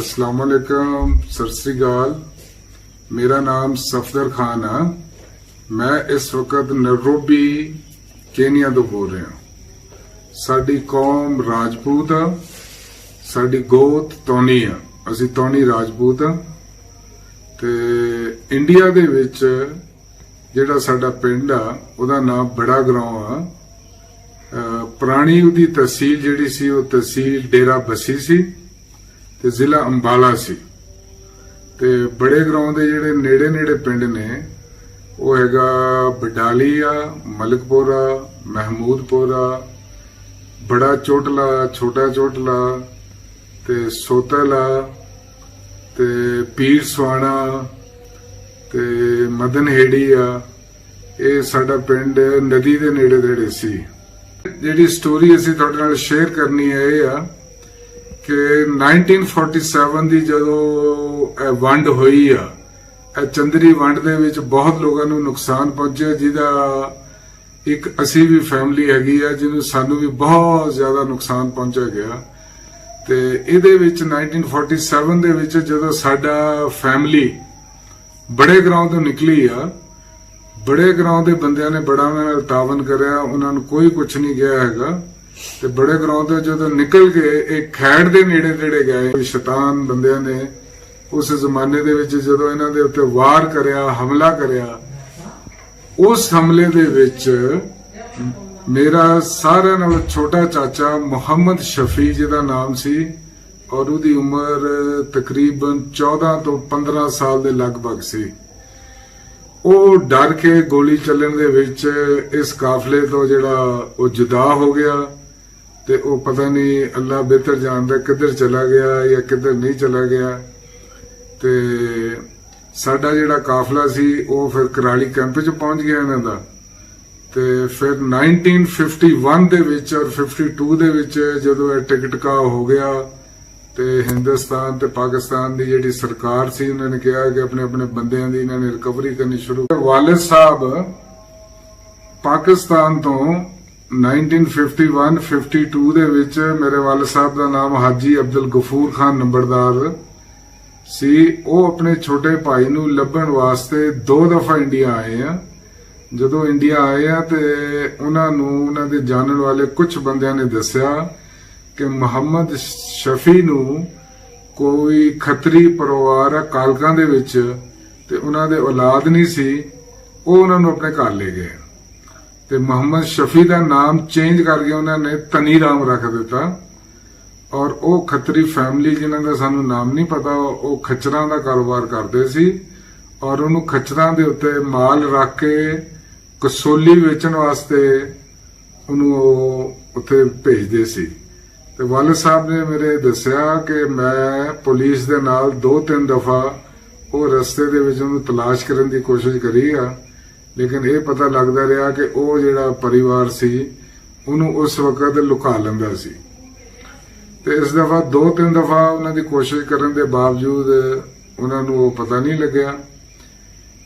ਅਸਲਾਮ ਅਲੈਕਮ, ਸਤਿ ਸ੍ਰੀ ਅਕਾਲ। ਮੇਰਾ ਨਾਮ ਸਫਦਰ ਖਾਨ ਆ। ਮੈਂ ਇਸ ਵਕਤ ਨੈਰੋਬੀ, ਕੇਨੀਆ ਤੋਂ ਬੋਲ ਰਿਹਾ ਸਾਡੀ ਕੌਮ ਰਾਜਪੂਤ ਆ। ਸਾਡੀ ਗੋਤ ਟੋਨੀ ਆ। ਅਸੀਂ ਟੋਨੀ ਰਾਜਪੂਤ ਆ। ਤੇ ਇੰਡੀਆ ਦੇ ਵਿੱਚ ਜਿਹੜਾ ਸਾਡਾ ਪਿੰਡ ਆ, ਉਹਦਾ ਨਾਮ ਬੜਾ ਗਰਾਉਂ ਆ। ਪੁਰਾਣੀ ਉਹਦੀ ਤਹਿਸੀਲ ਜਿਹੜੀ ਸੀ, ਉਹ ਤਹਿਸੀਲ ਡੇਰਾ ਬਸੀ ਸੀ। ਤੇ ਜ਼ਿਲ੍ਹਾ ਅੰਬਾਲਾ ਸੀ। ਤੇ ਬੜੇ ਗਰਾਉਂ ਦੇ ਜਿਹੜੇ ਨੇੜੇ ਨੇੜੇ ਪਿੰਡ ਨੇ, ਉਹ ਹੈਗਾ ਬਡਾਲੀ ਆ ਮਲਕਪੁਰਾ, ਮਹਿਮੂਦਪੁਰਾ, ਬੜਾ ਚੋਟਲਾ, ਛੋਟਾ ਚੋਟਲਾ ਤੇ ਸੋਤਲਾ ਤੇ ਪੀਰ ਸਵਾਣਾ ਤੇ ਮਦਨਹੇੜੀ ਆ ਇਹ ਸਾਡਾ ਪਿੰਡ ਨਦੀ ਦੇ ਨੇੜੇ ਨੇੜੇ ਸੀ। ਜਿਹੜੀ ਸਟੋਰੀ ਅਸੀਂ ਤੁਹਾਡੇ ਨਾਲ ਸ਼ੇਅਰ ਕਰਨੀ ਹੈ, ਇਹ ਆ ਕਿ 1947 ਦੀ ਜਦੋਂ ਇਹ ਵੰਡ ਹੋਈ ਆ, ਇਹ ਚੰਦਰੀ ਵੰਡ ਦੇ ਵਿੱਚ ਬਹੁਤ ਲੋਕਾਂ ਨੂੰ ਨੁਕਸਾਨ ਪਹੁੰਚਿਆ, ਜਿਹਦਾ ਇੱਕ ਅਸੀਂ ਵੀ ਫੈਮਿਲੀ ਹੈਗੀ ਆ, ਜਿਹਨੂੰ ਸਾਨੂੰ ਵੀ ਬਹੁਤ ਜ਼ਿਆਦਾ ਨੁਕਸਾਨ ਪਹੁੰਚਿਆ ਗਿਆ। ਤੇ ਇਹਦੇ ਵਿੱਚ 1947 ਦੇ ਵਿੱਚ ਜਦੋਂ ਸਾਡਾ ਫੈਮਿਲੀ ਬੜੇ ਗਰਾਉਂ ਤੋਂ ਨਿਕਲੀ ਆ, ਬੜੇ ਗਰਾਉਂ ਦੇ ਬੰਦਿਆਂ ਨੇ ਬੜਾ ਉਹਨਾਂ ਨਾਲ ਤਾਵਨ ਕਰਿਆ, ਉਹਨਾਂ ਨੂੰ ਕੋਈ ਕੁਝ ਨਹੀਂ ਗਿਆ ਹੈਗਾ। ਤੇ ਬੜੇ ਗਰਾਉਂ ਤੋਂ ਜਦੋਂ ਨਿਕਲ ਕੇ ਇਹ ਖੈੜ ਦੇ ਨੇੜੇ ਨੇੜੇ ਗਏ, ਕੋਈ ਸ਼ੈਤਾਨ ਬੰਦਿਆਂ ਨੇ ਉਸ ਜ਼ਮਾਨੇ ਦੇ ਵਿੱਚ ਜਦੋਂ ਇਹਨਾਂ ਦੇ ਉੱਤੇ ਵਾਰ ਕਰਿਆ, ਹਮਲਾ ਕਰਿਆ, ਉਸ ਹਮਲੇ ਦੇ ਵਿੱਚ ਮੇਰਾ ਸਾਰਿਆਂ ਨਾਲੋਂ ਛੋਟਾ ਚਾਚਾ ਮੁਹੰਮਦ ਸ਼ਫੀ, ਜਿਹਦਾ ਨਾਮ ਸੀ, ਔਰ ਉਹਦੀ ਉਮਰ ਤਕਰੀਬਨ 14 ਤੋਂ 15 ਸਾਲ ਦੇ ਲਗਭਗ ਸੀ। ਉਹ ਡਰ ਕੇ ਗੋਲੀ ਚੱਲਣ ਦੇ ਵਿੱਚ ਇਸ ਕਾਫਲੇ ਤੋਂ ਜਿਹੜਾ ਉਹ ਜੁਦਾ ਹੋ ਗਿਆ। ਤੇ ਉਹ ਪਤਾ ਨਹੀਂ ਅੱਲਾ ਬਿਹਤਰ ਜਾਣਦਾ ਕਿੱਧਰ ਚਲਾ ਗਿਆ ਜਾਂ ਕਿੱਧਰ ਨਹੀਂ ਚਲਾ ਗਿਆ। ਤੇ ਸਾਡਾ ਜਿਹੜਾ ਕਾਫਲਾ ਸੀ, ਉਹ ਫਿਰ ਕਰਾਲੀ ਕੈਂਪ 'ਚ ਪਹੁੰਚ ਗਿਆ ਇਹਨਾਂ ਦਾ। ਤੇ ਫਿਰ 1951 ਦੇ ਵਿੱਚ ਔਰ 52 ਦੇ ਵਿੱਚ ਜਦੋਂ ਇਹ ਟਿਕਟਕਾ ਹੋ ਗਿਆ ਤੇ ਹਿੰਦੁਸਤਾਨ ਤੇ ਪਾਕਿਸਤਾਨ ਦੀ ਜਿਹੜੀ ਸਰਕਾਰ ਸੀ ਉਹਨਾਂ ਨੇ ਕਿਹਾ ਕਿ ਆਪਣੇ ਆਪਣੇ ਬੰਦਿਆਂ ਦੀ ਇਹਨਾਂ ਨੇ ਰਿਕਵਰੀ ਕਰਨੀ ਸ਼ੁਰੂ ਵਾਲਿਦ ਸਾਹਿਬ ਪਾਕਿਸਤਾਨ ਤੋਂ 1951 52 ਦੇ ਵਿੱਚ ਮੇਰੇ ਵਾਲਿਦ ਸਾਹਿਬ ਦਾ ਨਾਮ ਹਾਜੀ ਅਬਦੁਲ ਗਫੂਰ ਖਾਨ ਨੰਬਰਦਾਰ ਸੀ। ਉਹ ਆਪਣੇ ਛੋਟੇ ਭਾਈ ਨੂੰ ਲੱਭਣ ਵਾਸਤੇ ਦੋ ਦਫਾ ਇੰਡੀਆ ਆਏ ਆ। ਜਦੋਂ ਇੰਡੀਆ ਆਏ ਆ ਤੇ ਉਹਨਾਂ ਨੂੰ, ਉਹਨਾਂ ਦੇ ਜਾਣਨ ਵਾਲੇ ਕੁਝ ਬੰਦਿਆਂ ਨੇ ਦੱਸਿਆ ਕਿ ਮੁਹੰਮਦ ਸ਼ਫੀ ਨੂੰ ਕੋਈ ਖੱਤਰੀ ਪਰਿਵਾਰ ਆ ਕਾਲਕਾਂ ਦੇ ਵਿੱਚ ਤੇ ਉਹਨਾਂ ਦੇ ਔਲਾਦ ਨਹੀਂ ਸੀ। ਉਹ ਉਹਨਾਂ ਨੂੰ ਆਪਣੇ ਘਰ ਲੈ ਗਏ। ਤੇ ਮੁਹੰਮਦ ਸ਼ਫੀ ਦਾ ਨਾਮ ਚੇਂਜ ਕਰਕੇ ਉਹਨਾਂ ਨੇ ਤਨੀ ਰਾਮ ਰੱਖ ਦਿੱਤਾ। ਔਰ ਉਹ ਖੱਤਰੀ ਫੈਮਿਲੀ ਜਿਨ੍ਹਾਂ ਦਾ ਸਾਨੂੰ ਨਾਮ ਨਹੀਂ ਪਤਾ, ਉਹ ਖੱਚਰਾਂ ਦਾ ਕਾਰੋਬਾਰ ਕਰਦੇ ਸੀ। ਔਰ ਉਹਨੂੰ ਖੱਚਰਾਂ ਦੇ ਉੱਤੇ ਮਾਲ ਰੱਖ ਕੇ ਕਸੋਲੀ ਵੇਚਣ ਵਾਸਤੇ ਉਹਨੂੰ ਉਹ ਉੱਥੇ ਭੇਜਦੇ ਸੀ। ਤੇ ਵਾਲਦ ਸਾਹਿਬ ਨੇ ਮੇਰੇ ਦੱਸਿਆ ਕਿ ਮੈਂ ਪੁਲਿਸ ਦੇ ਨਾਲ ਦੋ ਤਿੰਨ ਦਫਾ ਉਹ ਰਸਤੇ ਦੇ ਵਿੱਚ ਉਹਨੂੰ ਤਲਾਸ਼ ਕਰਨ ਦੀ ਕੋਸ਼ਿਸ਼ ਕਰੀ ਆ। ਲੇਕਿਨ ਇਹ ਪਤਾ ਲੱਗਦਾ ਰਿਹਾ ਕਿ ਉਹ ਜਿਹੜਾ ਪਰਿਵਾਰ ਸੀ, ਉਹਨੂੰ ਉਸ ਵਕਤ ਲੁਕਾ ਲੈਂਦਾ ਸੀ। ਤੇ ਇਸ ਦਫਾ ਦੋ ਤਿੰਨ ਦਫਾ ਉਹਨਾਂ ਦੀ ਕੋਸ਼ਿਸ਼ ਕਰਨ ਦੇ ਬਾਵਜੂਦ ਉਹਨਾਂ ਨੂੰ ਉਹ ਪਤਾ ਨਹੀਂ ਲੱਗਿਆ।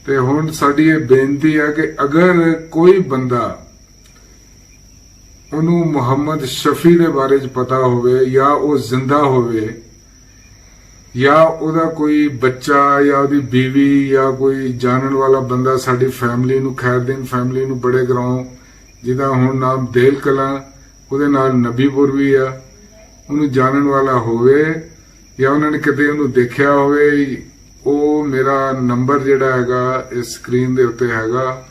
ਤੇ ਹੁਣ ਸਾਡੀ ਇਹ ਬੇਨਤੀ ਹੈ ਕਿ ਅਗਰ ਕੋਈ ਬੰਦਾ ਉਹਨੂੰ ਮੁਹੰਮਦ ਸ਼ਫੀ ਦੇ ਬਾਰੇ ਚ ਪਤਾ ਹੋਵੇ ਜਾਂ ਉਹ ਜ਼ਿੰਦਾ ਹੋਵੇ ਜਾਂ ਉਹਦਾ ਕੋਈ ਬੱਚਾ ਜਾਂ ਉਹਦੀ ਬੀਵੀ ਜਾਂ ਕੋਈ ਜਾਣਨ ਵਾਲਾ ਬੰਦਾ ਸਾਡੀ ਫੈਮਿਲੀ ਨੂੰ, ਖੈਰਦੀਨ ਫੈਮਿਲੀ ਨੂੰ ਬੜੇ ਗਰਾਉਂ, ਜਿਹਦਾ ਹੁਣ ਨਾਮ ਦੇਲ ਕਲਾਂ, ਉਹਦੇ ਨਾਲ ਨਬੀਪੁਰ ਵੀ ਆ, ਉਹਨੂੰ ਜਾਣਨ ਵਾਲਾ ਹੋਵੇ ਜਾਂ ਉਹਨਾਂ ਨੇ ਕਿਤੇ ਉਹਨੂੰ ਦੇਖਿਆ ਹੋਵੇ, ਉਹ ਮੇਰਾ ਨੰਬਰ ਜਿਹੜਾ ਹੈਗਾ ਇਸ ਸਕਰੀਨ ਦੇ ਉੱਤੇ ਹੈਗਾ,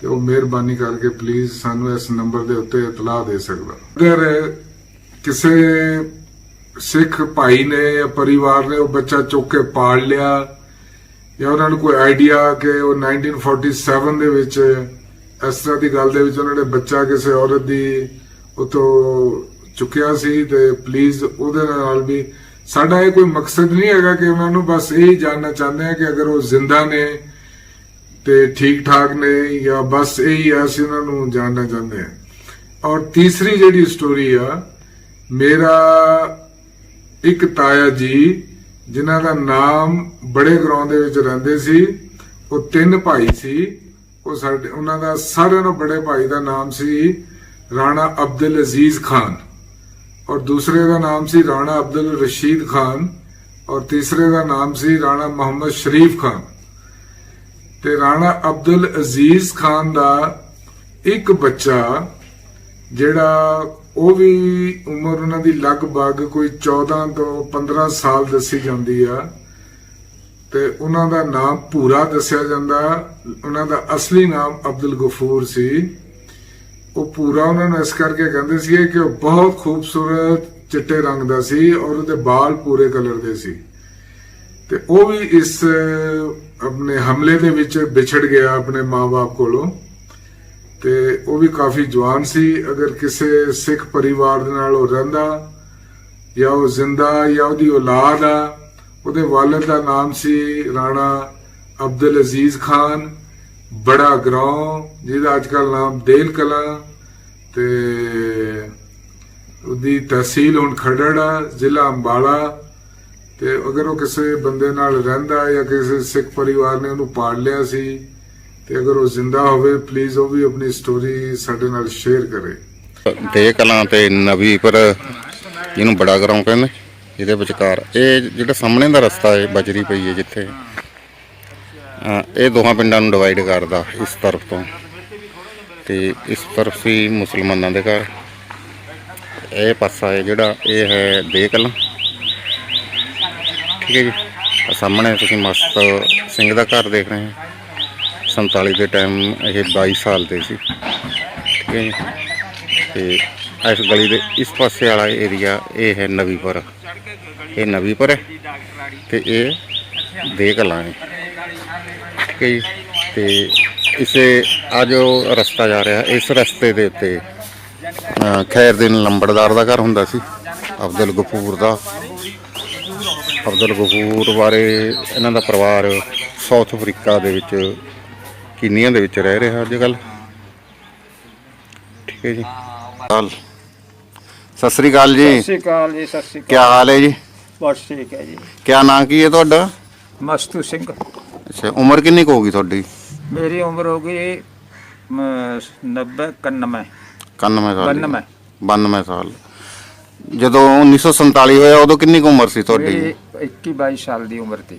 ਤੇ ਉਹ ਮਿਹਰਬਾਨੀ ਕਰਕੇ ਪਲੀਜ਼ ਸਾਨੂੰ ਇਸ ਨੰਬਰ ਦੇ ਉੱਤੇ ਇਤਲਾਹ ਦੇ ਸਕਦਾ। ਅਗਰ ਕਿਸੇ ਸਿੱਖ ਭਾਈ ਨੇ ਜਾਂ ਪਰਿਵਾਰ ਨੇ ਉਹ ਬੱਚਾ ਚੁੱਕ ਕੇ ਪਾਲ ਲਿਆ ਜਾਂ ਉਹਨਾਂ ਨੂੰ ਕੋਈ ਆਈਡੀਆ ਕਿ ਉਹ 1947 ਦੇ ਵਿੱਚ ਇਸ ਤਰ੍ਹਾਂ ਦੀ ਗੱਲ ਦੇ ਵਿੱਚ ਉਹਨਾਂ ਨੇ ਬੱਚਾ ਕਿਸੇ ਔਰਤ ਦੀ ਉਤੋਂ ਚੁੱਕਿਆ ਸੀ ਤੇ ਪਲੀਜ਼ ਉਹਦੇ ਨਾਲ ਵੀ ਸਾਡਾ ਇਹ ਕੋਈ ਮਕਸਦ ਨਹੀਂ ਹੈਗਾ ਕਿ ਉਹਨਾਂ ਨੂੰ ਬਸ ਇਹ ਹੀ ਜਾਣਨਾ ਚਾਹੁੰਦੇ ਆ ਕਿ ਅਗਰ ਉਹ ਜ਼ਿੰਦਾ ਨੇ ਤੇ ਠੀਕ ਠਾਕ ਨੇ ਜਾਂ ਬਸ ਇਹ ਹੀ ਆ, ਅਸੀਂ ਉਹਨਾਂ ਨੂੰ ਜਾਣਨਾ ਚਾਹੁੰਦੇ ਆ ਔਰ ਤੀਸਰੀ ਜਿਹੜੀ ਸਟੋਰੀ ਆ, ਮੇਰਾ ਇੱਕ ਤਾਇਆ ਜੀ, ਜਿਨ੍ਹਾਂ ਦਾ ਨਾਮ ਬੜੇ ਗਰਾਉਂ ਦੇ ਵਿੱਚ ਰਹਿੰਦੇ ਸੀ, ਉਹ ਤਿੰਨ ਭਾਈ ਸੀ। ਉਹ ਸਾਡੇ, ਉਹਨਾਂ ਦਾ ਸਾਰਿਆਂ ਨਾਲੋਂ ਬੜੇ ਭਾਈ ਦਾ ਨਾਮ ਸੀ ਰਾਣਾ ਅਬਦੁਲ ਅਜ਼ੀਜ਼ ਖਾਨ। ਔਰ ਦੂਸਰੇ ਦਾ ਨਾਮ ਸੀ ਰਾਣਾ ਅਬਦੁਲ ਰਸ਼ੀਦ ਖਾਨ, ਔਰ ਤੀਸਰੇ ਦਾ ਨਾਮ ਸੀ ਰਾਣਾ ਮੁਹੰਮਦ ਸ਼ਰੀਫ ਖਾਨ। ਤੇ ਰਾਣਾ ਅਬਦੁਲ ਅਜ਼ੀਜ਼ ਖਾਨ ਦਾ ਇੱਕ ਬੱਚਾ, ਜਿਹੜਾ ਉਹ ਵੀ ਉਮਰ ਉਹਨਾਂ ਦੀ ਲਗਭਗ ਕੋਈ 14 ਤੋਂ 15 ਸਾਲ ਦੱਸੀ ਜਾਂਦੀ ਆ। ਤੇ ਉਹਨਾਂ ਦਾ ਨਾਮ ਪੂਰਾ ਦੱਸਿਆ ਜਾਂਦਾ। ਉਹਨਾਂ ਦਾ ਅਸਲੀ ਨਾਮ ਅਬਦੁਲ ਗਫੂਰ ਸੀ। ਉਹ ਪੂਰਾ ਉਹਨਾਂ ਨੂੰ ਇਸ ਕਰਕੇ ਕਹਿੰਦੇ ਸੀ ਕਿ ਉਹ ਬਹੁਤ ਖੂਬਸੂਰਤ ਚਿੱਟੇ ਰੰਗ ਦਾ ਸੀ ਔਰ ਉਹਦੇ ਵਾਲ ਪੂਰੇ ਕਲਰ ਦੇ ਸੀ। ਤੇ ਉਹ ਵੀ ਇਸ ਆਪਣੇ ਹਮਲੇ ਦੇ ਵਿੱਚ ਵਿਛੜ ਗਿਆ ਆਪਣੇ ਮਾਪੇ ਕੋਲੋਂ। ਤੇ ਉਹ ਵੀ ਕਾਫੀ ਜਵਾਨ ਸੀ। ਅਗਰ ਕਿਸੇ ਸਿੱਖ ਪਰਿਵਾਰ ਦੇ ਨਾਲ ਉਹ ਰਹਿੰਦਾ ਜਾਂ ਉਹ ਜ਼ਿੰਦਾ ਜਾਂ ਉਹਦੀ ਔਲਾਦ ਆ, ਉਹਦੇ ਵਾਲਦ ਦਾ ਨਾਮ ਸੀ ਰਾਣਾ ਅਬਦੁਲ ਅਜ਼ੀਜ਼ ਖਾਨ। ਬੜਾ ਗਰਾਉਂ, ਜਿਹਦਾ ਅੱਜਕੱਲ ਨਾਮ ਦੇਲ ਕਲਾਂ। ਤੇ ਉਹਦੀ ਤਹਿਸੀਲ ਹੁਣ ਖਰੜ ਆ, ਜ਼ਿਲ੍ਹਾ ਅੰਬਾਲਾ। ਤੇ ਅਗਰ ਉਹ ਕਿਸੇ ਬੰਦੇ ਨਾਲ ਰਹਿੰਦਾ ਜਾਂ ਕਿਸੇ ਸਿੱਖ ਪਰਿਵਾਰ ਨੇ ਉਹਨੂੰ ਪਾੜ ਲਿਆ ਸੀ ਤੇ ਅਗਰ ਉਹ ਜ਼ਿੰਦਾ ਹੋਵੇ ਪਲੀਜ਼ ਉਹ ਵੀ ਆਪਣੀ ਸਟੋਰੀ ਸਾਡੇ ਨਾਲ ਸ਼ੇਅਰ ਕਰੇ। ਦੇ ਕਲਾਂ ਤੇ ਨਵੀ ਪਰ ਇਹਨੂੰ ਬੜਾ ਗਰਾਉਂ ਕਹਿੰਦੇ, ਇਹਦੇ ਵਿਚਕਾਰ। ਇਹ ਜਿਹੜਾ ਸਾਹਮਣੇ ਦਾ ਰਸਤਾ ਹੈ ਬਜਰੀ ਪਈ ਹੈ ਜਿੱਥੇ ਇਹ ਦੋਹਾਂ ਪਿੰਡਾਂ ਨੂੰ ਡਿਵਾਈਡ ਕਰਦਾ ਇਸ ਤਰਫ ਤੋਂ। ਤੇ ਇਸ ਤਰਫ ਸੀ ਮੁਸਲਮਾਨਾਂ ਦੇ ਘਰ। ਇਹ ਪਾਸਾ ਹੈ ਜਿਹੜਾ, ਇਹ ਹੈ ਦੇ ਕਲਾਂ। ਠੀਕ ਹੈ ਜੀ? ਸਾਹਮਣੇ ਤੁਸੀਂ ਮਸਤ ਸਿੰਘ ਦਾ ਘਰ ਦੇਖ ਰਹੇ ਹੋ। 47 ਦੇ ਟਾਈਮ ਇਹ 22 ਸਾਲ ਦੇ ਸੀ। ਠੀਕ ਹੈ ਜੀ। ਤੇ ਇਸ ਗਲੀ ਦੇ ਇਸ ਪਾਸੇ ਵਾਲਾ ਏਰੀਆ ਇਹ ਹੈ ਨਵੀਪੁਰ। ਇਹ ਨਵੀਪੁਰ ਹੈ ਤੇ ਇਹ ਦੇ ਕਲਾਂ ਹੈ ਠੀਕ ਹੈ ਜੀ। ਤੇ ਇਸੇ ਆ ਜੋ ਰਸਤਾ ਜਾ ਰਿਹਾ, ਇਸ ਰਸਤੇ ਦੇ ਉੱਤੇ ਖੈਰ ਦਿਨ ਲੰਬੜਦਾਰ ਦਾ ਘਰ ਹੁੰਦਾ ਸੀ, ਅਬਦੁਲ ਗਫੂਰ ਦਾ। ਅਬਦੁਲ ਗਫੂਰ ਬਾਰੇ ਇਹਨਾਂ ਦਾ ਪਰਿਵਾਰ ਸਾਊਥ ਅਫਰੀਕਾ ਦੇ ਵਿੱਚ ਕੀਨੀਆ ਦੇ ਵਿੱਚ ਰਹਿ ਰਿਹਾ ਅੱਜ ਕੱਲ੍ਹ ਠੀਕ ਹੈ ਜੀ। ਹਾਲ ਸਤਿ ਸ੍ਰੀ ਅਕਾਲ ਜੀ। ਸਤਿ ਸ਼੍ਰੀ ਅਕਾਲ ਜੀ ਸਤਿ ਸ਼੍ਰੀ ਕੀ ਅਕਾਲ ਹਾਲ ਹੈ ਜੀ? ਬਸ ਠੀਕ ਹੈ ਜੀ। ਕੀ ਨਾਂ ਕੀ ਹੈ ਤੁਹਾਡਾ? ਮਸਤੂ ਸਿੰਘ। ਅੱਛਾ ਉਮਰ ਕਿੰਨੀ ਕੁ ਹੋਗੀ ਤੁਹਾਡੀ? ਮੇਰੀ ਉਮਰ ਹੋ ਗਈ ਮ, 90 91 91 ਸਾਲ ਦੀ। 92 92 ਸਾਲ। ਜਦੋਂ 1947 ਹੋਇਆ ਉਦੋਂ ਕਿੰਨੀ ਕੁ ਉਮਰ ਸੀ ਤੁਹਾਡੀ? ਮੇਰੀ 21 22 ਸਾਲ ਦੀ ਉਮਰ ਸੀ।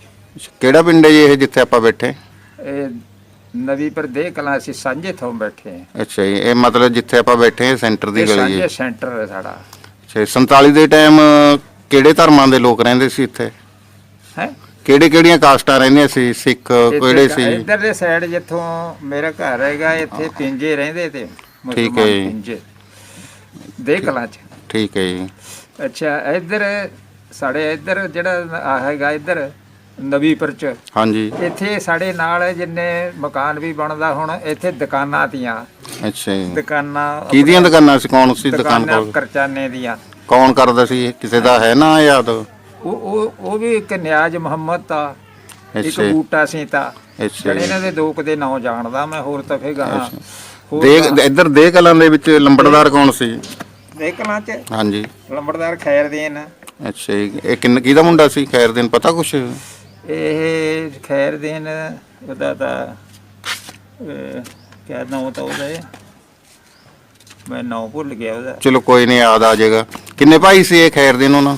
ਕਿਹੜਾ ਪਿੰਡ ਹੈ ਜੀ ਇਹ ਜਿੱਥੇ ਆਪਾਂ ਬੈਠੇ? ਇਹ ਨਵੀ ਪਰ ਦੇ ਕਲਾਂ ਅਸੀਂ ਸਾਂਝੇ ਥੋਂ ਬੈਠੇ ਹਾਂ। ਅੱਛਾ ਜੀ ਇਹ ਮਤਲਬ ਜਿੱਥੇ ਆਪਾਂ ਬੈਠੇ ਹਾਂ ਸੈਂਟਰ ਦੀ ਇਹ ਗਲੀ ਸਾਂਝੇ ਹੈ ਸੈਂਟਰ ਹੈ ਸਾਡਾ। ਅੱਛਾ ਜੀ, 47 ਦੇ ਟਾਈਮ ਕਿਹੜੇ ਧਰਮਾਂ ਦੇ ਲੋਕ ਰਹਿੰਦੇ ਸੀ ਇੱਥੇ? ਹੈ? ਕਿਹੜੇ ਕਿਹੜੀਆਂ ਕਾਸਟਾਂ ਰਹਿੰਦੀਆਂ ਸੀ ਸਿੱਖ ਕਿਹੜੇ ਸੀ? ਇਧਰਲੇ ਸਾਈਡ ਜਿੱਥੋਂ ਮੇਰਾ ਘਰ ਹੈਗਾ ਇੱਥੇ ਪਿੰਜੇ ਰਹਿੰਦੇ ਤੇ ਠੀਕ ਹੈ ਜੀ। ਪਿੰਜੇ। ਦੇ ਕਲਾਂ ਚ। ਠੀਕ ਹੈ ਜੀ। ਅੱਛਾ ਇੱਧਰ ਸਾਡੇ ਇੱਧਰ ਜਿਹੜਾ ਆ ਹੈਗਾ ਇੱਧਰ ਨਵੀਪੁਰ ਚ ਹਾਂਜੀ। ਇੱਥੇ ਸਾਡੇ ਨਾਲ ਜਿੰਨੇ ਮਕਾਨ ਵੀ ਬਣਦਾ ਹੁਣ ਇੱਥੇ ਦੁਕਾਨਾਂ ਤੀਆਂ। ਅੱਛਾ ਜੀ। ਦੁਕਾਨਾਂ ਕਿਹਦੀਆਂ ਦੁਕਾਨਾਂ ਸੀ? ਕੌਣ ਸੀ ਦੁਕਾਨ ਦੁਕਾਨਾਂ ਕੋਲ? ਕਰਚਾਨੇ ਦੀਆਂ। ਕੌਣ ਕਰਦਾ ਸੀ? ਇਹ? ਕਿਸੇ ਦਾ ਹੈ ਨਾ ਯਾਦ? ਉਹ ਉਹ ਉਹ ਵੀ ਇੱਕ ਨਿਆਜ ਮੁਹੰਮਦ ਤਾਂ ਇੱਕ ਅੱਛਾ ਜੀ, ਬੂਟਾ ਸੀ ਤਾਂ। ਅੱਛਾ ਜੀ। ਇਹਨਾਂ ਦੇ ਦੋ ਕੁ ਦੇ ਨਾਂ ਜਾਣਦਾ ਮੈਂ ਹੋਰ ਤਾਂ ਫੇਗਾ ਹੋਰ ਦੇ ਇੱਧਰ ਦੇ ਕਲਾਂ ਦੇ ਵਿੱਚ ਲੰਬੜਦਾਰ ਕੌਣ ਸੀ? ਦੇਖਣਾ ਚ। ਹਾਂਜੀ। ਲੰਬੜਦਾਰ ਖੈਰ ਦੇਨ। ਅੱਛਾ ਜੀ। ਇਹ ਕਿੰਨ ਕਿਹਦਾ ਮੁੰਡਾ ਸੀ? ਖੈਰ ਦਿਨ ਪਤਾ ਕੁਛ? ਇਹ ਖੈਰ ਦੇਨ ਉਹਦਾ ਤਾਂ ਕਿਆ ਨਾਮ ਤਾਂ ਉਹਦਾ ਹੈ ਮੈਂ ਨਾਮ ਭੁੱਲ ਗਿਆ ਉਹਦਾ। ਚਲੋ ਕੋਈ ਨਹੀਂ ਯਾਦ ਆ ਜਾਏਗਾ। ਕਿੰਨੇ ਭਾਈ ਸੀ ਇਹ ਖੈਰ ਦਿਨ ਉਹਨਾਂ?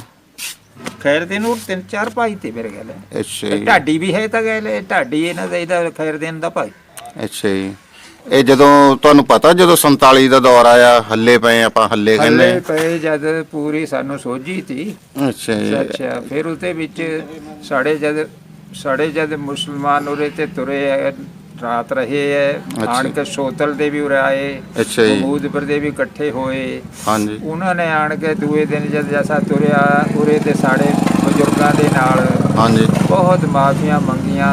ਖੈਰ ਦੇਨ ਉਹ ਤਿੰਨ ਚਾਰ ਭਾਈ ਤੇ ਮੇਰੇ ਹੈ। ਅੱਛਾ ਜੀ। ਢਾਡੀ ਵੀ ਹੈ ਤਾਂ ਗਏ ਢਾਡੀ ਇਹਨਾਂ ਦਾ ਇਹਦਾ ਖੈਰ ਦੇਨ ਦਾ ਭਾਈ। ਅੱਛਾ ਜੀ। ਇਹ ਜਦੋਂ ਤੁਹਾਨੂੰ ਪਤਾ ਜਦੋਂ 47 ਦਾ ਦੌਰ ਆਇਆ ਹੱਲੇ ਪਏ ਆਪਾਂ ਹੱਲੇ ਕਹਿੰਦੇ ਹੱਲੇ ਪਏ ਜਦ ਪੂਰੀ ਸਾਨੂੰ ਸੋਝੀ ਤੀ। ਅੱਛਾ ਜੀ। ਅੱਛਾ ਫਿਰ ਉਹਦੇ ਵਿੱਚ ਸਾਡੇ ਜਦ ਸਾਡੇ ਜਦ ਮੁਸਲਮਾਨ ਉਰੇ ਤੇ ਤੁਰੇ ਐ ਰਾਤ ਰਹੇ ਐ ਆਣ ਕੇ ਸੋਤਲ ਦੇ ਵੀ ਉਰੇ ਆਏ ਅੱਛਾ ਜੀ। ਮਹਮੂਦਪੁਰ ਦੇ ਵੀ ਇਕੱਠੇ ਹੋਏ। ਹਾਂਜੀ। ਉਹਨਾਂ ਨੇ ਆਣ ਕੇ ਦੂਏ ਦਿਨ ਜਦ ਜੈਸਾ ਤੁਰਿਆ ਉਰੇ ਤੇ ਸਾਡੇ ਬਜ਼ੁਰਗਾਂ ਦੇ ਨਾਲ ਹਾਂਜੀ। ਬਹੁਤ ਮਾਫੀਆਂ ਮੰਗੀਆਂ।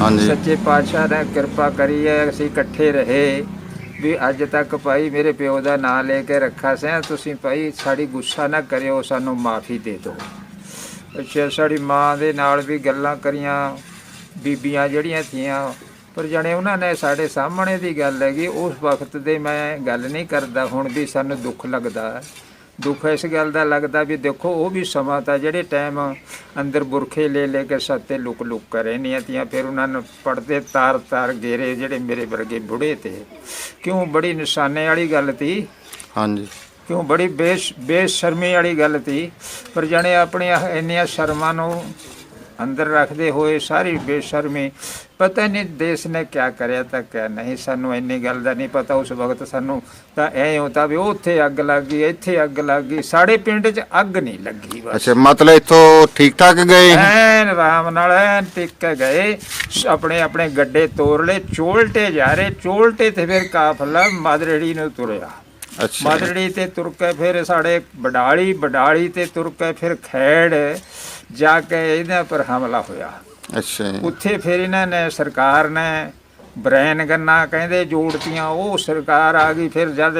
ਹਾਂਜੀ। ਸੱਚੇ ਪਾਤਸ਼ਾਹ ਨੇ ਕਿਰਪਾ ਕਰੀ ਹੈ ਅਸੀਂ ਇਕੱਠੇ ਰਹੇ। ਵੀ ਅੱਜ ਤੱਕ ਭਾਈ ਮੇਰੇ ਪਿਓ ਦਾ ਨਾਮ ਲੈ ਕੇ ਰੱਖਾ ਸਿਆ ਤੁਸੀਂ ਭਾਈ ਸਾਡੀ ਗੁੱਸਾ ਨਾ ਕਰਿਓ ਸਾਨੂੰ ਮਾਫੀ ਦੇ ਦਿਓ। ਅੱਛਾ, ਸਾਡੀ ਮਾਂ ਦੇ ਨਾਲ ਵੀ ਗੱਲਾਂ ਕਰੀਆਂ, ਬੀਬੀਆਂ ਜਿਹੜੀਆਂ ਥੀਆਂ। ਪਰ ਜਾਣੇ ਉਹਨਾਂ ਨੇ ਸਾਡੇ ਸਾਹਮਣੇ ਦੀ ਗੱਲ ਹੈਗੀ, ਉਸ ਵਕਤ ਦੇ ਮੈਂ ਗੱਲ ਨਹੀਂ ਕਰਦਾ, ਹੁਣ ਵੀ ਸਾਨੂੰ ਦੁੱਖ ਲੱਗਦਾ ਹੈ। ਦੁੱਖ ਇਸ ਗੱਲ ਦਾ ਲੱਗਦਾ ਵੀ ਦੇਖੋ, ਉਹ ਵੀ ਸਮਾਂ ਤਾਂ ਜਿਹੜੇ ਟਾਈਮ ਅੰਦਰ ਬੁਰਖੇ ਲੈ ਲੈ ਕੇ ਸੱਤੇ ਲੁਕ ਲੁਕ ਕਰੇ ਨਹੀਂ ਤੀਆਂ, ਫਿਰ ਉਹਨਾਂ ਨੂੰ ਪੜਦੇ ਤਾਰ ਤਾਰ ਗੇਰੇ ਜਿਹੜੇ ਮੇਰੇ ਵਰਗੇ ਬੁੜੇ ਤੇ। ਕਿਉਂ? ਬੜੀ ਨਿਸ਼ਾਨੇ ਵਾਲੀ ਗੱਲ ਤੀ। ਹਾਂਜੀ। ਕਿਉਂ? ਬੜੀ ਬੇਸ਼ ਬੇਸ਼ਰਮੀ ਵਾਲੀ ਗੱਲ ਤੀ। ਪਰ ਜਾਣੇ ਆਪਣੀਆਂ ਇੰਨੀਆਂ ਸ਼ਰਮਾਂ ਨੂੰ ਅੰਦਰ ਰੱਖਦੇ ਹੋਏ ਸਾਰੀ ਬੇਸ਼ਰਮੀ ਪਤਾ ਨਹੀਂ ਦੇਸ਼ ਨੇ ਕਿਆ ਕਰਿਆ ਤਾਂ ਕਿਆ ਨਹੀਂ। ਸਾਨੂੰ ਇੰਨੀ ਗੱਲ ਦਾ ਨਹੀਂ ਪਤਾ ਉਸ ਵਕਤ ਸਾਨੂੰ ਤਾਂ ਐ ਹੁੰਦਾ ਵੀ ਉੱਥੇ ਅੱਗ ਲੱਗ ਗਈ ਇੱਥੇ ਅੱਗ ਲੱਗ ਗਈ। ਸਾਡੇ ਪਿੰਡ 'ਚ ਅੱਗ ਨਹੀਂ ਲੱਗੀ ਬਸ। ਅੱਛਾ ਮਤਲਬ ਇੱਥੋਂ ਠੀਕ ਠਾਕ ਗਏ? ਐਨ ਆਰਾਮ ਨਾਲ ਐਨ ਟਿਕ ਕੇ ਗਏ ਆਪਣੇ ਆਪਣੇ ਗੱਡੇ ਤੋੜ ਲਏ ਚੋਲਟੇ ਜਾ ਰਹੇ। ਚੋਲਟੇ ਤੇ ਫਿਰ ਕਾਫਲਾ ਮਾਦਰੜੀ ਨੂੰ ਤੁਰਿਆ। ਅੱਛਾ। ਮਾਦਰੜੀ ਤੇ ਤੁਰ ਕੇ ਫਿਰ ਸਾਡੇ ਬਡਾਲੀ ਬਡਾਲੀ ਤੇ ਤੁਰ ਕੇ ਫਿਰ ਖੈੜ ਜਾ ਕੇ ਇਹਨਾਂ ਪਰ ਹਮਲਾ ਹੋਇਆ। ਅੱਛਾ। ਉੱਥੇ ਫਿਰ ਇਹਨਾਂ ਨੇ ਸਰਕਾਰ ਨੇ ਬ੍ਰੈਨ ਗੰਨਾ ਕਹਿੰਦੇ ਜੋੜਤੀਆਂ ਉਹ ਸਰਕਾਰ ਆ ਗਈ ਫਿਰ ਜਦ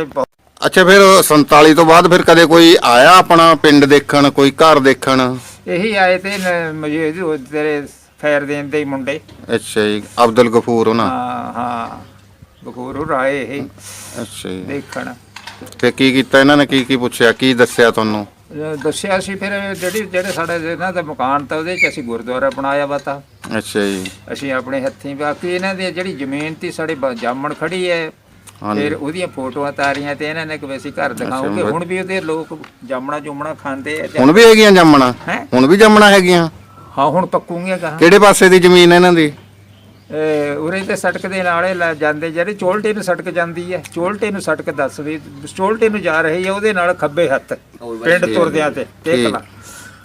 ਅੱਛਾ ਫਿਰ 47 ਤੋਂ ਬਾਅਦ ਫਿਰ ਕਦੇ ਕੋਈ ਆਇਆ ਆਪਣਾ ਪਿੰਡ ਦੇਖਣ ਕੋਈ ਘਰ ਦੇਖਣ? ਇਹੀ ਆਏ ਤੇ ਮਜੀਦ ਤੇਰੇ ਖੈਰ ਦੇਣ ਦੇ ਹੀ ਮੁੰਡੇ। ਅੱਛਾ ਜੀ ਅਬਦੁਲ ਗਫੂਰ ਉਹਨਾਂ ਹਾਂ ਹਾਂ ਬਖੂਰੂ ਰਾਏ ਇਹ। ਅੱਛਾ ਜੀ। ਦੇਖਣ। ਤੇ ਕੀ ਕੀਤਾ ਇਹਨਾਂ ਨੇ? ਕੀ ਕੀ ਪੁੱਛਿਆ? ਕੀ ਦੱਸਿਆ ਤੁਹਾਨੂੰ? ਅਹ ਦੱਸਿਆ ਸੀ ਫਿਰ ਜਿਹੜੀ ਜਿਹੜੇ ਸਾਡੇ ਇਹਨਾਂ ਦਾ ਮਕਾਨ ਤਾਂ ਉਹਦੇ ਚ ਅਸੀਂ ਗੁਰਦੁਆਰਾ ਬਣਾਇਆ ਵਾ ਤਾਂ। ਅੱਛਾ ਜੀ। ਅਸੀਂ ਆਪਣੇ ਹੱਥੀਂ ਬਾਕੀ ਇਹਨਾਂ ਦੀ ਜਿਹੜੀ ਜ਼ਮੀਨ ਤੀ ਸਾਡੇ ਬ- ਜਾਮਣ ਖੜੀ ਹੈ ਹਾਂਜੀ। ਫਿਰ ਉਹਦੀਆਂ ਫੋਟੋਆਂ ਤਾਰੀਆਂ ਤੇ ਇਹਨਾਂ ਨੇ ਕਿ ਵੀ ਅਸੀਂ ਘਰ ਦਿਖਾਉਂਗੇ ਹੁਣ ਵੀ ਉਹਦੇ ਲੋਕ ਜਾਮਣਾ ਜੁਮਣਾ ਖਾਂਦੇ ਆ ਹੁਣ ਵੀ ਹੈਗੀਆਂ ਜਾਮਣਾ? ਹੈਂ? ਹੁਣ ਵੀ ਜਾਮਣਾ ਹੈਗੀਆਂ? ਹਾਂ ਹੁਣ ਪੱਕੂਗੇ ਕਹਾਂ ਕਿਹੜੇ ਪਾਸੇ ਦੀ ਜ਼ਮੀਨ ਇਹਨਾਂ ਦੀ? ਉਰੇ ਤੇ ਸੜਕ ਦੇ ਨਾਲੇ ਜਾਂਦੇ ਜਿਹੜੇ ਚੋਲਟੇ ਨੂੰ ਸੜਕ ਜਾਂਦੀ ਹੈ। ਚੋਲਟੇ ਨੂੰ ਸੜਕ ਦੱਸ ਵੀ ਚੋਲਟੇ ਨੂੰ ਜਾ ਰਹੀ ਹੈ ਉਹਦੇ ਨਾਲ ਖੱਬੇ ਹੱਥ ਪਿੰਡ ਤੁਰਦਿਆਂ ਤੇ ਦੇਖਲਾ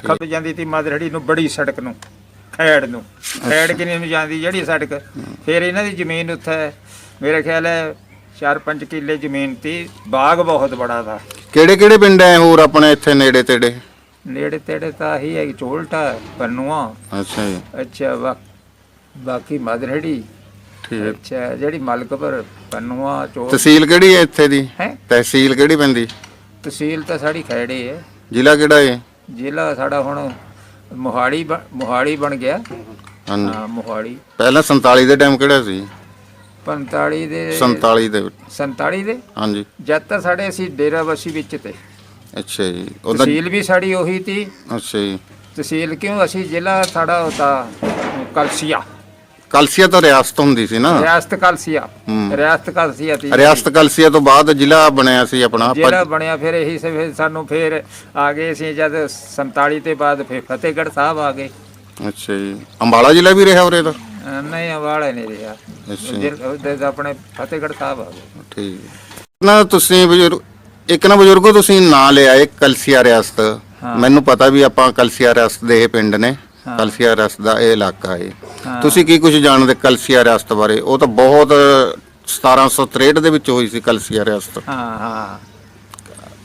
ਖੱਬੇ ਜਾਂਦੀ ਤੀ ਮਦਰੜੀ ਨੂੰ ਬੜੀ ਸੜਕ ਨੂੰ ਖੈੜ ਨੂੰ। ਖੈੜ ਕਿਨੇ ਨੂੰ ਜਾਂਦੀ ਜਿਹੜੀ ਸੜਕ। ਫਿਰ ਇਹਨਾਂ ਦੀ ਜ਼ਮੀਨ ਉੱਥੇ। ਮੇਰੇ ਖਿਆਲ ਹੈ 4-5 ਕਿੱਲੇ ਜ਼ਮੀਨ ਤੀ ਬਾਗ ਬਹੁਤ ਬੜਾ ਥਾ ਕਿਹੜੇ ਕਿਹੜੇ ਪਿੰਡ ਐ ਹੋਰ ਆਪਣੇ ਇੱਥੇ ਨੇੜੇ ਤੇੜੇ? ਨੇੜੇ ਤੇੜੇ ਤਾਂ ਹੀ ਹੈ ਚੋਲਟਾ ਪੰਨੂਆ। ਅੱਛਾ ਜੀ। ਅੱਛਾ ਵਾ ਬਾਕੀ ਮਦਰੜੀ ਠੀਕ। ਅੱਛਾ ਜਿਹੜੀ ਮਲਕਪੁਰ ਪੰਨੂਆ ਚੋਲ ਤਹਿਸੀਲ ਕਿਹੜੀ ਹੈ ਇੱਥੇ ਦੀ? ਹੈ? ਤਹਿਸੀਲ ਕਿਹੜੀ ਪੈਂਦੀ? ਤਹਿਸੀਲ ਤਾਂ ਸਾਡੀ ਖੈੜੇ ਹੈ। ਜ਼ਿਲ੍ਹਾ ਕਿਹੜਾ ਹੈ? ਜ਼ਿਲ੍ਹਾ ਸਾਡਾ ਹੁਣ ਮੋਹਾਲੀ ਮੋਹਾਲੀ ਬਣ ਗਿਆ। ਹਾਂਜੀ। ਹਾਂ ਮੋਹਾਲੀ। ਪਹਿਲਾਂ 47 ਦੇ ਟਾਈਮ ਕਿਹੜਾ ਸੀ? 45 ਦੇ 47 ਦੇ। 47 ਦੇ? ਹਾਂਜੀ। ਜਦ ਤੱਕ ਸਾਡੇ ਅਸੀਂ ਡੇਰਾਬੱਸੀ ਵਿੱਚ ਤੇ। ਅੱਛਾ ਜੀ। ਉਹਦਾ ਤਹਿਸੀਲ ਵੀ ਸਾਡੀ ਉਹੀ ਤੀ। ਅੱਛਾ ਜੀ। ਤਹਿਸੀਲ ਕਿਉਂ? ਅਸੀਂ ਜ਼ਿਲ੍ਹਾ ਸਾਡਾ ਹੁੰਦਾ ਕਲਸੀਆ। ਕਲਸੀਆ ਤਾਂ ਰਿਆਸਤ ਹੁੰਦੀ ਸੀ ਨਾ। ਰਿਆਸਤ ਕਲਸੀਆ। ਰਿਆਸਤ ਕਲਸੀਆ ਤੀ ਰਿਆਸਤ ਕਲਸੀਆ ਤੋਂ ਬਾਅਦ ਜ਼ਿਲ੍ਹਾ ਬਣਿਆ ਸੀ ਆਪਣਾ। ਜਿਹੜਾ ਬਣਿਆ ਫਿਰ ਇਹੀ ਸੇ ਫਿਰ ਸਾਨੂੰ ਫਿਰ ਆ ਗਏ ਸੀ ਜਦ 47 ਤੇ ਬਾਅਦ ਫਿਰ ਫਤਿਹਗੜ੍ਹ ਸਾਹਿਬ ਆ ਗਏ। ਅੱਛਾ ਜੀ। ਅੰਬਾਲਾ ਜ਼ਿਲ੍ਹਾ ਵੀ ਰਿਹਾ ਉਰੇ ਦਾ ਨਹੀਂ ਵਾਲੇ ਨਹੀਂ ਰਿਹਾ। ਅੱਛਾ। ਆਪਣੇ ਫਤਿਹਗੜ੍ਹ ਸਾਹਿਬ ਆ ਗਏ। ਠੀਕ। ਨਾ ਤੁਸੀਂ ਬਜ਼ੁਰਗ ਇੱਕ ਨਾ ਬਜ਼ੁਰਗੋ ਤੁਸੀਂ ਨਾਂ ਲਿਆ ਇੱਕ ਕਲਸੀਆ ਰਿਆਸਤ। ਮੈਨੂੰ ਪਤਾ ਵੀ ਆਪਾਂ ਕਲਸੀਆ ਰਿਆਸਤ ਦੇ ਇਹ ਪਿੰਡ ਨੇ। ਕਲਸੀਆ ਰਿਆਸਤ ਦਾ ਇਹ ਇਲਾਕਾ ਹੈ ਤੁਸੀਂ ਕੀ ਕੁਝ ਜਾਣਦੇ ਕਲਸੀਆ ਰਿਆਸਤ ਬਾਰੇ? ਉਹ ਤਾਂ ਬਹੁਤ 1763 ਦੇ ਵਿੱਚ ਹੋਈ ਸੀ ਕਲਸੀਆ ਰਿਆਸਤ। ਹਾਂ ਹਾਂ।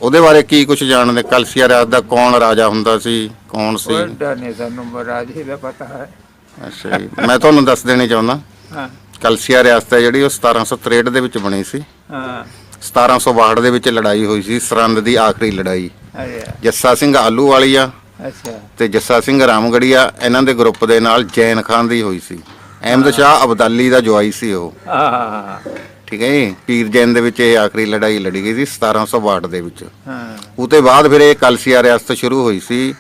ਉਹਦੇ ਬਾਰੇ ਕੀ ਕੁਝ ਜਾਣਦੇ? ਕਲਸੀਆ ਰਿਆਸਤ ਦਾ ਕੌਣ ਰਾਜਾ ਹੁੰਦਾ ਸੀ? ਕੌਣ ਸੀ? ਉਹ ਡਰਨੇ ਸਾਨੂੰ ਮਹਾਰਾਜ ਦਾ ਪਤਾ ਹੈ। ਅੱਛਾ ਜੀ। ਮੈਂ ਤੁਹਾਨੂੰ ਦੱਸ ਦੇਣੀ ਚਾਹੁੰਦਾ। ਹਾਂ। ਕਲਸੀਆ ਰਿਆਸਤ ਹੈ ਜਿਹੜੀ ਉਹ 1763 ਦੇ ਵਿੱਚ ਬਣੀ ਸੀ। ਹਾਂ। 1762 ਦੇ ਵਿੱਚ ਲੜਾਈ ਹੋਈ ਸੀ। ਸਰੰਦ ਦੀ ਆਖਰੀ ਲੜਾਈ। ਜੱਸਾ ਸਿੰਘ ਆਲੂ ਵਾਲੀਆ ਅੱਛਾ। ਤੇ ਜੱਸਾ ਸਿੰਘ ਰਾਮਗੜੀਆ ਇਹਨਾਂ ਦੇ ਗਰੁੱਪ ਦੇ ਨਾਲ ਜੈਨ ਖਾਨ ਦੀ ਹੋਈ ਸੀ। ਅਹਿਮਦ ਸ਼ਾਹ ਅਬਦਾਲੀ ਦਾ ਜਵਾਈ ਸੀ ਉਹ। ਹਾਂ ਠੀਕ ਹੈ ਜੀ? ਪੀਰ ਜੈਨ ਦੇ ਵਿੱਚ ਇਹ ਆਖਰੀ ਲੜਾਈ ਲੜੀ ਗਈ ਸੀ 1762 ਦੇ ਵਿੱਚ। ਹਾਂ। ਉਤੇ ਬਾਅਦ ਫਿਰ ਇਹ ਕਲਸੀਆ ਰਿਆਸਤ ਸ਼ੁਰੂ ਹੋਈ ਸੀ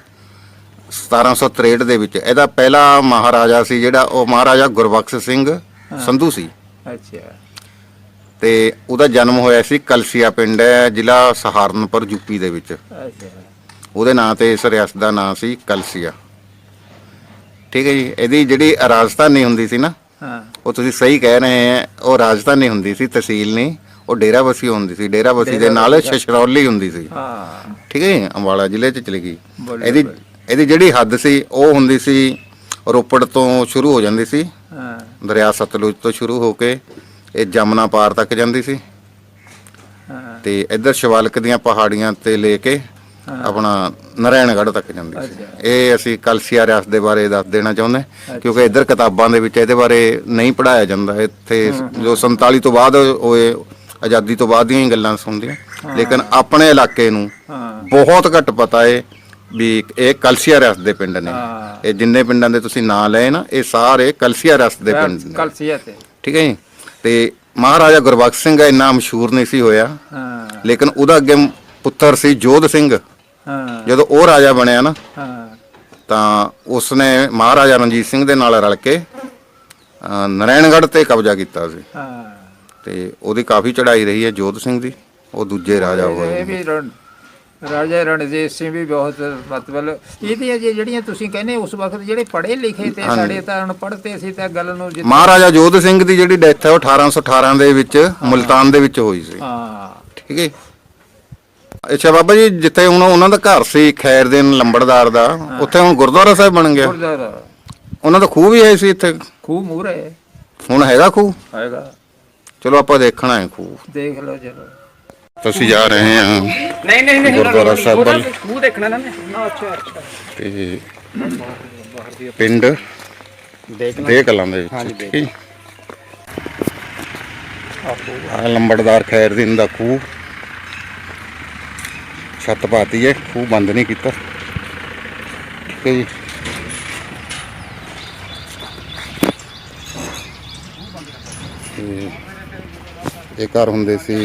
1763 ਦੇ ਵਿੱਚ। ਇਹਦਾ ਪਹਿਲਾ ਮਹਾਰਾਜਾ ਸੀ ਜਿਹੜਾ ਉਹ ਮਹਾਰਾਜਾ ਗੁਰਬਖਸ਼ ਸਿੰਘ ਸੰਧੂ ਸੀ। ਅੱਛਾ। ਤੇ ਉਹਦਾ ਜਨਮ ਹੋਇਆ ਸੀ ਕਲਸੀਆ ਪਿੰਡ ਹੈ ਜ਼ਿਲ੍ਹਾ ਸਹਾਰਨਪੁਰ ਯੂਪੀ ਦੇ ਵਿੱਚ। ਅੱਛਾ। ਉਹਦੇ ਨਾਂ ਤੇ ਇਸ ਰਿਆਸਤ ਦਾ ਨਾਂ ਸੀ ਕਲਸੀਆ। ਠੀਕ ਹੈ ਜੀ ਇਹਦੀ ਜਿਹੜੀ ਰਾਜਧਾਨੀ ਹੁੰਦੀ ਸੀ ਨਾ ਹਾਂ। ਉਹ ਤੁਸੀਂ ਸਹੀ ਕਹਿ ਰਹੇ ਹੈ ਉਹ ਰਾਜਧਾਨੀ ਹੁੰਦੀ ਸੀ ਤਹਿਸੀਲ ਨਹੀਂ ਉਹ ਡੇਰਾਬੱਸੀ ਹੁੰਦੀ ਸੀ ਡੇਰਾਬੱਸੀ ਦੇ ਨਾਲ ਸ਼ਸ਼ਰੌਲੀ ਹੁੰਦੀ ਸੀ। ਹਾਂ। ਠੀਕ ਹੈ ਅੰਬਾਲਾ ਜ਼ਿਲ੍ਹੇ 'ਚ ਚਲੀ ਗਈ। ਇਹਦੀ ਇਹਦੀ ਜਿਹੜੀ ਹੱਦ ਸੀ ਉਹ ਹੁੰਦੀ ਸੀ ਰੋਪੜ ਤੋਂ ਸ਼ੁਰੂ ਹੋ ਜਾਂਦੀ ਸੀ। ਹਾਂ। ਦਰਿਆ ਸਤਲੁਜ ਤੋਂ ਸ਼ੁਰੂ ਹੋ ਕੇ ਇਹ ਜਮਨਾ ਪਾਰ ਤੱਕ ਜਾਂਦੀ ਸੀ। ਤੇ ਇੱਧਰ ਸ਼ਿਵਾਲਿਕ ਦੀਆਂ ਪਹਾੜੀਆਂ ਤੇ ਲੈ ਕੇ ਆਪਣਾ ਨਰੈਣਗੜ੍ਹ ਤੱਕ ਜਾਂਦੀ ਸੀ। ਇਹ ਅਸੀਂ ਕਲਸੀਆ ਰਿਆਸਤ ਦੇ ਬਾਰੇ ਦੱਸ ਦੇਣਾ ਚਾਹੁੰਦੇ ਕਿਉਂਕਿ ਇੱਧਰ ਕਿਤਾਬਾਂ ਦੇ ਵਿੱਚ ਇਹਦੇ ਬਾਰੇ ਨਹੀਂ ਪੜਾਇਆ ਜਾਂਦਾ। ਇੱਥੇ ਜੋ 47 ਤੋਂ ਬਾਅਦ ਹੋਏ ਆਜ਼ਾਦੀ ਤੋਂ ਬਾਅਦ ਦੀਆਂ ਹੀ ਗੱਲਾਂ ਸੁਣਦੀਆਂ। ਲੇਕਿਨ ਆਪਣੇ ਇਲਾਕੇ ਨੂੰ ਬਹੁਤ ਘੱਟ ਪਤਾ ਹੈ ਵੀ ਇਹ ਕਲਸੀਆ ਰਿਆਸਤ ਦੇ ਪਿੰਡ ਨੇ। ਇਹ ਜਿੰਨੇ ਪਿੰਡਾਂ ਦੇ ਤੁਸੀਂ ਨਾਂ ਲਏ ਨਾ ਇਹ ਸਾਰੇ ਕਲਸੀਆ ਰਿਆਸਤ ਦੇ ਪਿੰਡ ਨੇ। ਕਲਸੀਆ ਤੇ। ਠੀਕ ਹੈ ਜੀ? ਤੇ ਮਹਾਰਾਜਾ ਗੁਰਬਖਸ਼ ਸਿੰਘ ਇੰਨਾ ਮਸ਼ਹੂਰ ਨਹੀਂ ਸੀ ਹੋਇਆ। ਲੇਕਿਨ ਉਹਦਾ ਅੱਗੇ ਪੁੱਤਰ ਸੀ ਜੋਧ ਸਿੰਘ। ਹਾਂ। ਜਦੋਂ ਉਹ ਰਾਜਾ ਬਣਿਆ ਨਾ ਹਾਂ। ਤਾਂ ਉਸਨੇ ਮਹਾਰਾਜਾ ਰਣਜੀਤ ਸਿੰਘ ਦੇ ਨਾਲ ਰਲ ਕੇ ਨਰੈਣਗੜ੍ਹ ਤੇ ਕਬਜ਼ਾ ਕੀਤਾ ਸੀ। ਰਾਜਾ ਰਣਜੀਤ ਸਿੰਘ ਵੀ ਬਹੁਤ ਮਤਲਬ ਇਹਦੀਆਂ ਜੇ ਜਿਹੜੀਆਂ ਤੁਸੀਂ ਕਹਿੰਦੇ ਉਸ ਵਕਤ ਜਿਹੜੇ ਪੜ੍ਹੇ ਲਿਖੇ ਤੇ। ਸਾਡੇ ਤਾਂ ਅਨਪੜ੍ਹ ਤੇ ਅਸੀਂ ਤਾਂ ਗੱਲ ਨੂੰ ਜਿੱਥੇ- ਮਹਾਰਾਜਾ ਜੋਧ ਸਿੰਘ ਦੀ ਜਿਹੜੀ ਡੈਥ ਹੈ ਉਹ 1818 ਦੇ ਵਿੱਚ ਮੁਲਤਾਨ ਦੇ ਵਿੱਚ ਹੋਈ ਸੀ। ਹਾਂ। ਠੀਕ ਹੈ ਅੱਛਾ ਬਾਬਾ ਜੀ ਜਿੱਥੇ ਹੁਣ ਉਹਨਾਂ ਦਾ ਘਰ ਸੀ ਖੈਰਦੀਨ ਲੰਬੜਦਾਰ ਦਾ ਉੱਥੇ ਹੁਣ ਗੁਰਦੁਆਰਾ ਸਾਹਿਬ ਬਣ ਗਿਆ? ਗੁਰਦੁਆਰਾ। ਉਹਨਾਂ ਦਾ ਖੂਹ ਵੀ ਹੈ ਸੀ ਇੱਥੇ? ਖੂਹ ਮੂਰੇ ਹੁਣ ਹੈਗਾ ਖੂਹ? ਹੈਗਾ। ਚਲੋ ਆਪਾਂ ਦੇਖਣਾ ਹੈ ਖੂਹ। ਦੇਖ ਲਓ ਚਲੋ। ਅਸੀਂ ਜਾ ਰਹੇ ਹਾਂ ਨਹੀਂ ਨਹੀਂ ਨਹੀਂ ਗੁਰਦੁਆਰਾ ਸਾਹਿਬ ਵੱਲ ਮੂੰਹ ਦੇਖਣਾ ਨਾ ਮੈਂ। ਤੇ ਪਿੰਡ ਦੇ ਕਲਾਂ ਦੇ ਵਿੱਚ ਠੀਕ? ਹੈ ਆ ਲੰਬੜਦਾਰ ਖੈਰਦੀਨ ਦਾ ਖੂਹ। ਛੱਤ ਪਾਤੀ ਹੈ ਖੂਹ ਬੰਦ ਨਹੀਂ ਕੀਤਾ। ਠੀਕ ਹੈ ਜੀ ਇਹ ਘਰ ਹੁੰਦੇ ਸੀ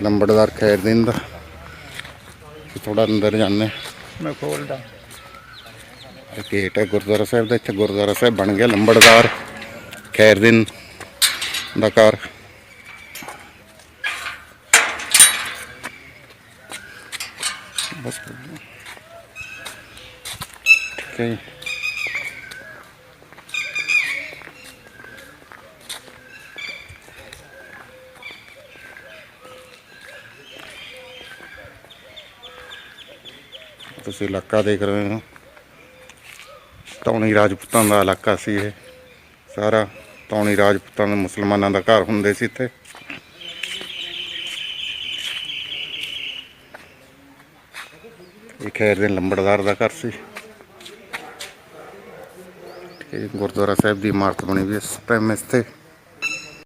ਲੰਬੜਦਾਰ ਖੈਰਦੀਨ ਦਾ। ਥੋੜਾ ਅੰਦਰ ਜਾਂਦੇ। ਮੈਂ ਖੋਲਦਾ। ਇਹ ਗੇਟ ਹੈ ਗੁਰਦੁਆਰਾ ਸਾਹਿਬ ਦਾ ਇੱਥੇ ਗੁਰਦੁਆਰਾ ਸਾਹਿਬ ਬਣ ਗਿਆ ਲੰਬੜਦਾਰ ਖੈਰਦੀਨ ਦਾ ਘਰ। ਠੀਕ ਹੈ ਜੀ। ਤੁਸੀਂ ਇਲਾਕਾ ਦੇਖ ਰਹੇ ਹੋ। ਤੌਣੀ ਰਾਜਪੂਤਾਂ ਦਾ ਇਲਾਕਾ ਸੀ ਇਹ। ਸਾਰਾ ਤੌਣੀ ਰਾਜਪੂਤਾਂ ਦੇ ਮੁਸਲਮਾਨਾਂ ਦਾ ਘਰ ਹੁੰਦੇ ਸੀ ਇੱਥੇ। ਇਹ ਖੈਰ ਦੇ ਲੰਬੜਦਾਰ ਦਾ ਘਰ ਸੀ। ਠੀਕ ਗੁਰਦੁਆਰਾ ਸਾਹਿਬ ਦੀ ਇਮਾਰਤ ਬਣੀ ਵੀ ਇਸ ਪ੍ਰੈਮਿਸ ਤੇ